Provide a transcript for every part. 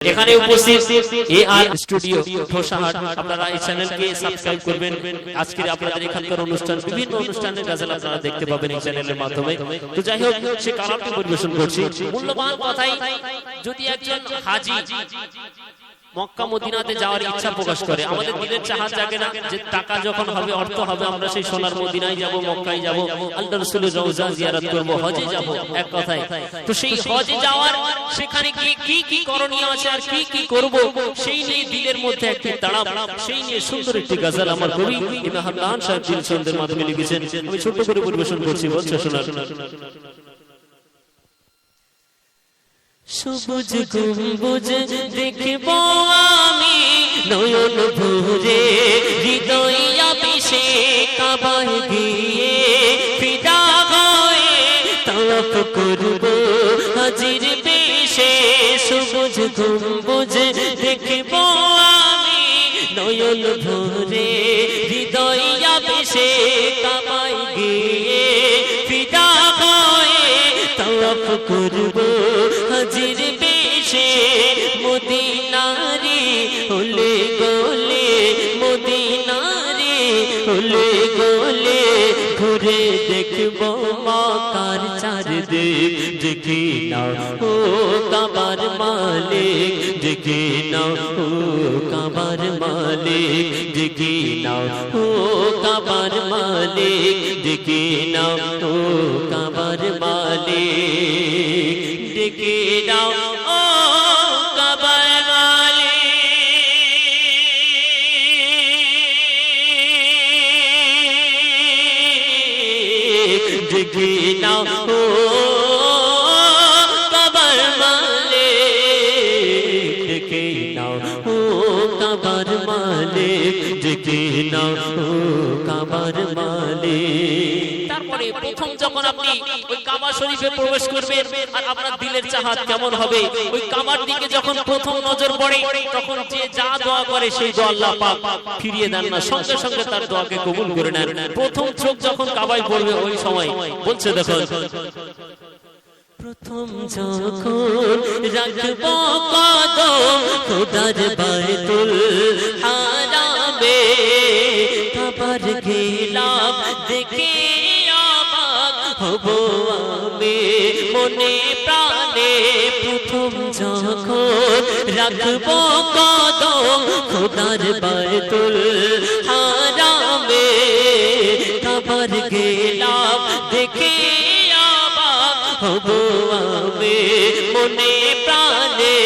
এখানে উপস্থিত এ আর স্টুডিও ঠোসাহাট আপনারা এই চ্যানেলকে সাবস্ক্রাইব করবেন। আজকের আপনাদের এখানকার অনুষ্ঠান, বিভিন্ন অনুষ্ঠানের গাজাল আপনারা দেখতে পাবেন এই চ্যানেলের মাধ্যমে। তো যাই হোক, সে কালামটি পরিবেশন করছি। মূল্যবান কথাই যদি একজন হাজি মক্কা মদিনাতে যাওয়ার ইচ্ছা প্রকাশ করে। আমাদের দিলের চাহাত জাগে না যে টাকা যখন হবে, অর্থ হবে, আমরা সেই সোনার মদিনায় যাব, মক্কায় যাব আল্লাহ রাসূলের রওজা জিয়ারত করব, হজে যাব, এক কথায়। তো সেই হজে যাওয়ার, সেখানে গিয়ে কি কি করণীয় আছে আর কি কি করব, সেই নিয়ে দিলের মধ্যে একটি তাড়াপ সেই নিয়ে সুন্দর একটি গজল আমার কবি ইমাম হামদান সাহেব দিল সন্দের মাধ্যমে লিখেছেন। আমি ছোট্ট করে পরিবেশন করছি, বলছে শোনা সবুজ গম্বুজ দেখব আমি। নয়ন ভরে হৃদয় আপিসে কাবায় গিয়ে ফিদা হয়ে তাপ করব। হাজির বেশে সবুজ গম্বুজ দেখব আমি। নয়ন ভরে হৃদয় আপিসে কাবায় গিয়ে ফিদা হয়ে তাপ করব। হাজির বেশে মদিনারে, হলে গোলে, মদিনারে, হলে গোলে। ঘুরে দেখব মাকার চারদিক দেখি না ও কাবার মালিক দেখি না ও কাবার মালিক দেখি না ও কাবার মালিক দেখি না ও কাবার মালিক। কাবার ডেকে দাও কাবার মালিক। তারপরে প্রথম যখন আপনি ওই শরীফে প্রবেশ করবেন, আর আপনার দিলের চাহাত কেমন হবে? ওই কাবার দিকে যখন প্রথম নজর পড়ে, তখন যে যা দোয়া করে সেই দোয়া আল্লাহ পাক ফিরিয়ে দেন না, সঙ্গে সঙ্গে তার দোয়াকে কবুল করে নেন। প্রথম চোখ যখন কাবায় পড়বে ওই সময়, বলছে দেখো প্রথম যখন রাখব কদম, খোদার বাইতুল হারামে কাবার গেলাম দেখে অবাক হব আমি মনে প্রাণে। প্রথম যখন রাখব কদম, খোদার বাইতুল হারামে কাবার গেলাম হব আমি মনে প্রাণে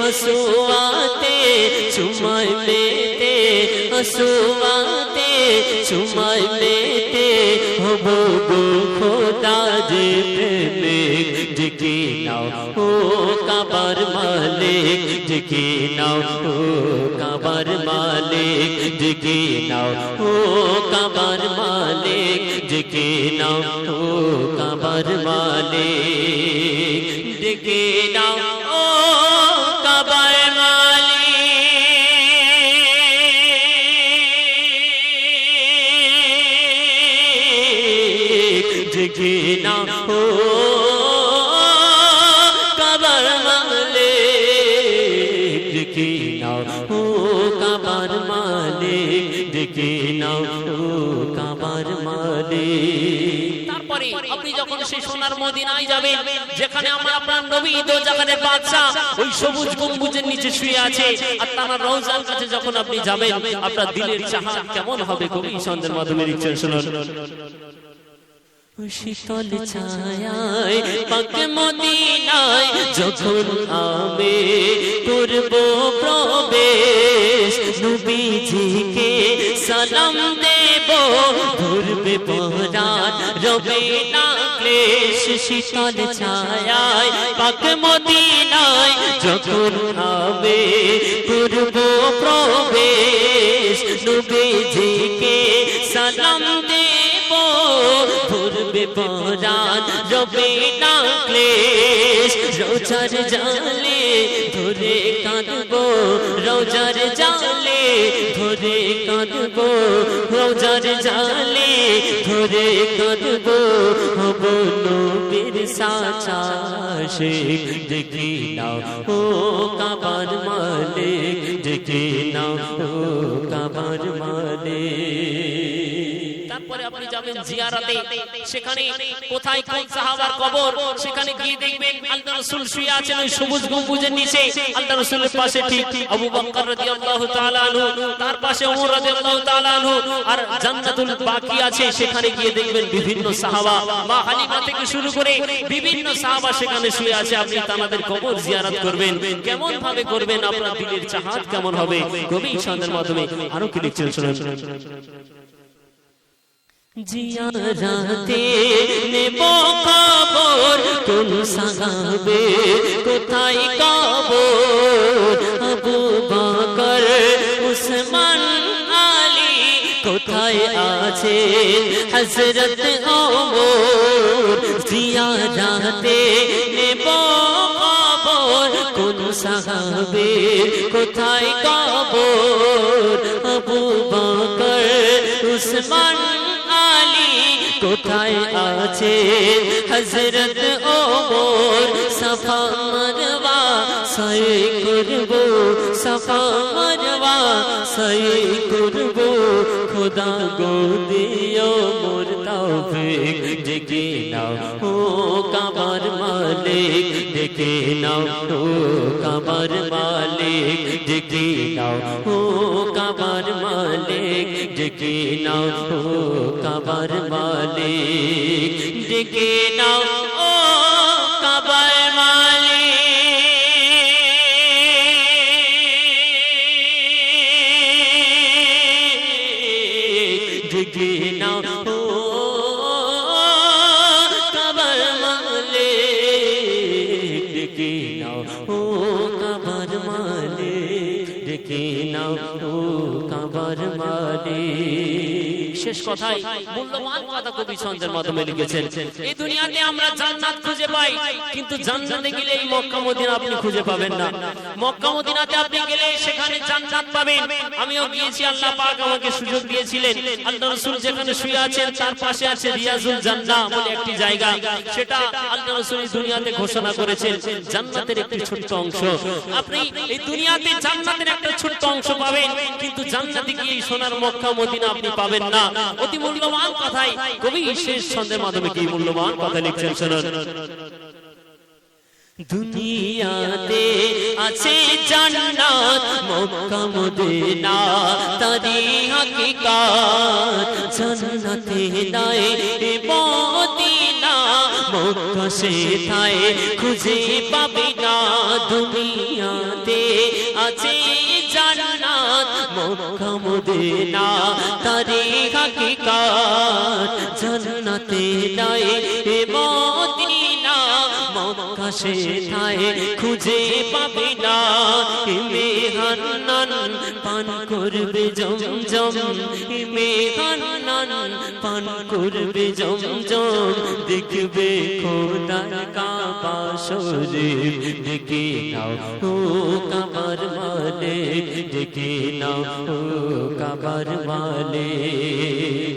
হসুয়াতে চুমাই মেতে হসুয়াতে চুমাই মেতে হব গো খোদা যে প্রেমিক ডেকে নাও, ও কাবার মালিক, ডেকে নাও, ও কাবার মালিক, ডেকে নাও, ও কাবার মালিক। ডেকে নাও ও কাবার মালিক ডেকে নাও কাবার মালিক ডেকে নাও কাবার শীতল নবীজিকে সালাম দেব ঘুরবে পরাণ রবে না ক্লেশ শীতল ছায়ায়, পাক মদিনায় যখন হবে করব প্রবেশ, নবীজিকে সালাম করবে পরাণ রবে না ক্লেশ রোজার জালে ধরে কাঁদবো, রোজার জালে ধরে কাঁদবো, রোজার জালে ধরে কাঁদবো, হব নবীর সাচা শেখ দেখি নাও ও কাবার মালিক, দেখি নাও ও কাবার মালিক। আপনি যাবেন জিয়ারাতে, সেখানে কোথায় কোন সাহাবার কবর, সেখানে গিয়ে দেখবেন আল্লাহ রাসূল শুয়ে আছেন ওই সবুজ গম্বুজের নিচে। আল্লাহ রাসূলের পাশে ঠিক আবু বকর রাদিয়াল্লাহু তাআলা আনহু, তার পাশে ওমর রাদিয়াল্লাহু তাআলা আনহু, আর জান্নাতুল বাকি আছে, সেখানে গিয়ে দেখবেন বিভিন্ন সাহাবা। মা হালিমা থেকে শুরু করে বিভিন্ন সাহাবা সেখানে শুয়ে আছে, আপনি তাদের কবর জিয়ারত করবেন। কেমন ভাবে করবেন? আপনার দিলের চাহাত কেমন হবে? কবি সন্ধ্যের মাধ্যমে আরও কি লিখছেন শুনুন? জিয়ারাতে নেব কবর কোন সাগাবে কোথায় কবর? আবু বকর উসমান আলী কোথায় আছে হযরত ওমর? জিয়ারাতে নেব কবর কোন সাহাবে কোথায় কবর? আবু বকর উসমান আলী কোথায় আছে হজরত ওমর সফা মারওয়া সাই করব সফা মারওয়া সাই করব খোদা গো দিও মোর তৌফিক দেখে নাও ও কাবার মালিক দেখে নাও ও কাবার মালিক দেখে নাও ও কাবার মালিক ডেকে নাও ও কাবার মালিক ডেকে নাও ও কাবার মালিক ডেকে নাও ও কাবার মালিক ডেকে নাও ও কাবার মালিক ডেকে নাও ও কাবার মালিক শেষ কথাই মূল্যবান কথা কবি ছন্দের মাধ্যমে লিখেছেন। এই দুনিয়াতে আমরা জান্নাত খুঁজে পাই কিন্তু জান্নাতে গেলে এই মক্কা মদিনা আপনি খুঁজে পাবেন না। মক্কা মদিনাতে আপনি গেলে সেখানে জান্নাত পাবেন। আমিও গিয়েছি আল্লাহ পাক আমাকে সুযোগ দিয়েছিলেন। আল্লাহ রাসূল যেখানে শুয়ে আছেন তার পাশে আছে রিয়াজুল জান্নাহ বলে একটি জায়গা। সেটা আল্লাহ রাসূল এই দুনিয়াতে ঘোষণা করেছেন জান্নাতের একটি ছোট্ট অংশ। আপনি এই দুনিয়াতে জান্নাতের একটা ছোট্ট অংশ পাবেন কিন্তু জান্নাতে গিয়ে সোনার মক্কা মদিনা আপনি পাবেন না। অতি মূল্যবান কথাই। কবি শেষ ছন্দের মাধ্যমে কি মূল্যবান কথা লিখছেন, শুনুন। দুনিয়াতে আছে জান্নাত, মক্কা, মদিনা তারি হাকিকাত। জান্নাতে নাই মদিনা মক্কা সেথায় খুঁজে পাবে না দুনিয়াতে আছে জান্নাত মক্কা মদিনা তারে হাকিকাত জান্নাতে নাই মদিনা মক্কা সেথায় খুঁজে পাবি না। মেহান্নান পান করবে জমজম। মেহান্নান পান করবে জমজম। দেখবে খোদার কাবা শরীফ দেখে নাও ও কাবার মালিক। দেখে নাও ও কাবার মালিক।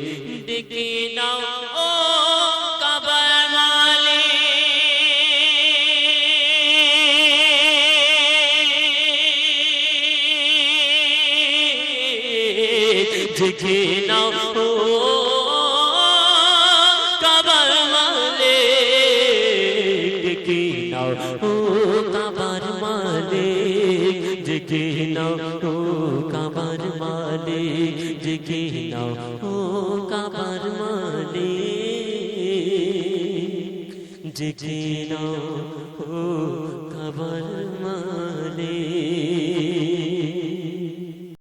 দেখে নাও কাবার মালিক দেখে নাও কাবার মালিক দেখে নাও কাবার মালিক দেখে নাও কাবার মালিক দেখে নাও ও